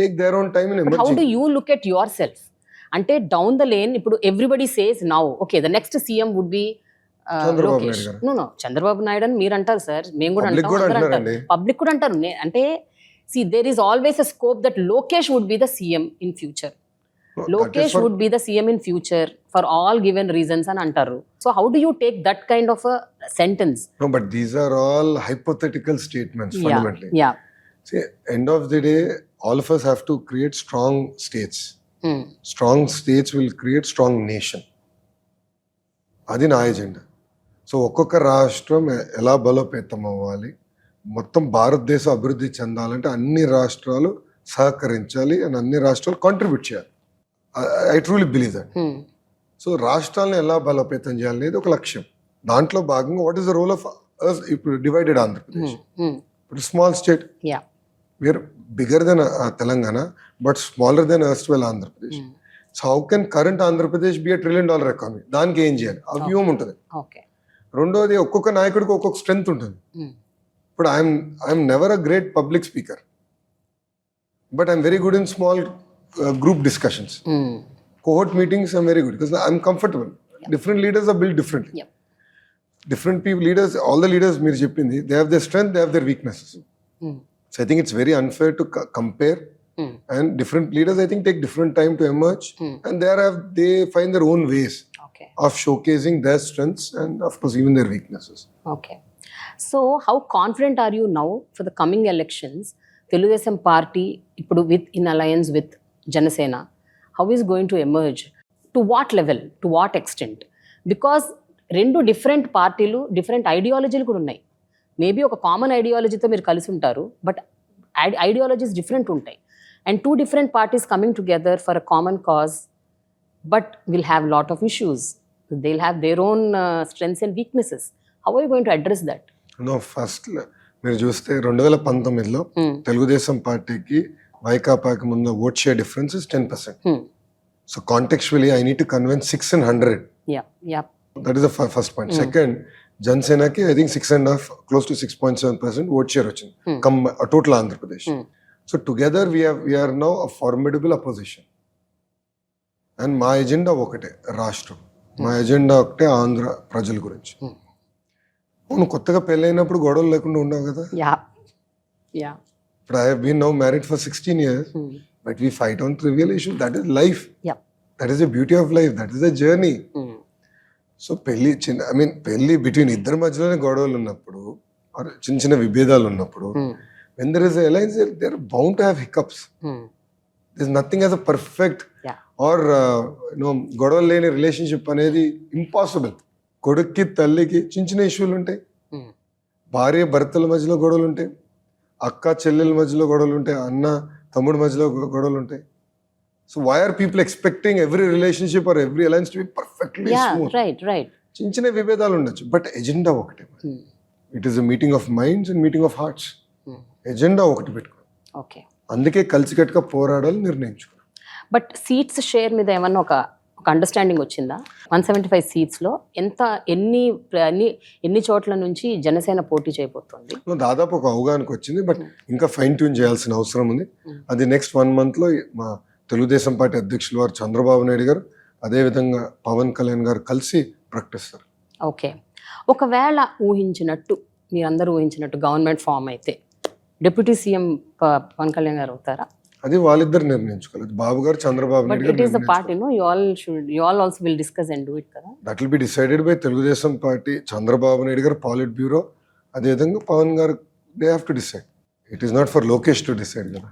Take their own time in but how do you look at yourself అంటే down the lane ఇప్పుడు everybody says now okay the next CM would be Lokesh. No no Chandrababu Naidu అని మీరు అంటారు sir మేము కూడా అంటాం public కూడా అంటారు. అంటే see there is always a scope that Lokesh would be the CM in future Lokesh would be the CM in future for all given reasons అని అంటారు. So how do you take that kind of sentence No, but these are all hypothetical statements yeah fundamentally. Yeah See, end of the day, all of us have to create strong states. Hmm. Strong states will create strong nation. అది నా agenda so ఒక్కొక్క రాష్ట్రం ఎలా బలోపేతం అవ్వాలి మొత్తం భారతదేశం అభివృద్ధి చెందాలంటే అన్ని రాష్ట్రాలు సహకరించాలి అండ్ అన్ని రాష్ట్రాలు కాంట్రిబ్యూట్ చేయాలి I truly believe that. So రాష్ట్రాలను ఎలా బలోపేతం చేయాలి అనేది ఒక లక్ష్యం దాంట్లో భాగంగా what is the role of ఇప్పుడు డివైడెడ్ ఆంధ్రప్రదేశ్. ఇప్పుడు small state Yeah. We are bigger than Telangana but smaller than erstwhile Andhra Pradesh Hmm. So how can current Andhra Pradesh be trillion dollar economy దానికి ఏం చేయాలి ఆ వ్యూహం ఉంటుంది రెండోది ఒక్కొక్క నాయకుడికి ఒక్కొక్క స్ట్రెంగ్త్ ఉంటుంది Hmm. ఇప్పుడు I'm I'm never a great public speaker but I'm very good in small group discussions Hmm. meetings i'm very good because i'm comfortable different leaders are built differently Yep. different people leaders all the leaders మీరు చెప్పింది they have their strength they have their weaknesses Hmm. so i think it's very unfair to co- compare Hmm. and different leaders i think take different time to emerge Hmm. and there have they find their own ways okay of showcasing their strengths and of course even their weaknesses okay so how confident are you now for the coming elections Telugu Desam party ఇప్పుడు with in alliance with Janasena how is going to emerge to what level to what extent because రెండు different పార్టీలు different ఐడియాలజీలు కూడా ఉన్నాయి maybe ఒక common ఐడియాలజీతో మీరు కలిసి ఉంటారు బట్ ఐడియాలజీస్ డిఫరెంట్ ఉంటాయి. And two different parties coming together for a common cause but will have lot of issues. They will have their own strengths and weaknesses how are going to address that no first మీరు చూస్తే రెండు వేల పంతొమ్మిదిలో తెలుగుదేశం పార్టీకి వైకాపాకి ముందు vote share difference is ten percent so contextually I need to convince six and hundred that is the first point Hmm. Second జనసేనకి I think six and half close to six point seven percent vote share వచ్చింది. Hmm. Come total Andhra Pradesh Hmm. So together we are now a formidable opposition and మా agenda ఒకటే రాష్ట్రం. మా agenda ఒకటే ఆంధ్ర ప్రజల గురించి. Hmm. నువ్వు కొత్తగా పెళ్ళైనప్పుడు గొడవలు లేకుండా ఉన్నావు కదా? ఇప్పుడు I been now married for sixteen years but we fight on trivial issue that is life. That is the beauty of life that is the journey so పెళ్ళి చిన్న ఐ మీన్ పెళ్ళి బిట్వీన్ ఇద్దరి మధ్యలోనే గొడవలు ఉన్నప్పుడు చిన్న చిన్న విభేదాలు ఉన్నప్పుడు when there is alliance they're bound to have hiccups this nothing as a perfect. Or no గొడవలు లేని రిలేషన్షిప్ అనేది ఇంపాసిబుల్ కొడుక్కి తల్లికి చిన్న చిన్న ఇష్యూలు ఉంటాయి. భార్య భర్తల మధ్యలో గొడవలు ఉంటాయి. అక్క చెల్లెల మధ్యలో గొడవలు ఉంటాయి. అన్న తమ్ముడి మధ్యలో గొడవలు ఉంటాయి. So why are people expecting every relationship or every alliance to be perfectly smooth right right చిన్న చిన్న విభేదాలు ఉండొచ్చు బట్ ఎజెండా ఒకటే it is a meeting of minds and meeting of hearts agenda ఒకటి పెట్టుకో. ఓకే అందుకే కలిసికట్టుగా పోరాడాలి నిర్ణయించుకో. బట్ సీట్స్ షేర్ మీద ఏమన్నా ఒక ఒక అండర్స్టాండింగ్ వచ్చిందా? వన్ సెవెంటీ ఫైవ్ సీట్స్లో ఎంత ఎన్ని ఎన్ని ఎన్ని చోట్ల నుంచి జనసేన పోటీ చేయబోతోంది? దాదాపు ఒక అవగాహనకు వచ్చింది బట్ ఇంకా ఫైన్ ట్యూన్ చేయాల్సిన అవసరం ఉంది. అది నెక్స్ట్ వన్ మంత్లో మా తెలుగుదేశం పార్టీ అధ్యక్షులు వారు చంద్రబాబు నాయుడు గారు అదేవిధంగా పవన్ కళ్యాణ్ గారు కలిసి ప్రకటిస్తారు. ఓకే. ఒకవేళ ఊహించినట్టు మీరందరూ ఊహించినట్టు గవర్నమెంట్ ఫామ్ అయితే డిప్యూటీ సీఎం పవన్ కళ్యాణ్ గారు అవుతారా? అది వాళ్ళిద్దరు నిర్ణయించుకోవాలి. అది Babu garu Chandrababu Naidu it is the garu party know you all should you all also will discuss and do it కదా? That will be decided by Telugu Desam party Chandrababu Naidu garu politburo అదేవిధంగా Pavan garu they have to decide it is not for Lokesh to decide కదా?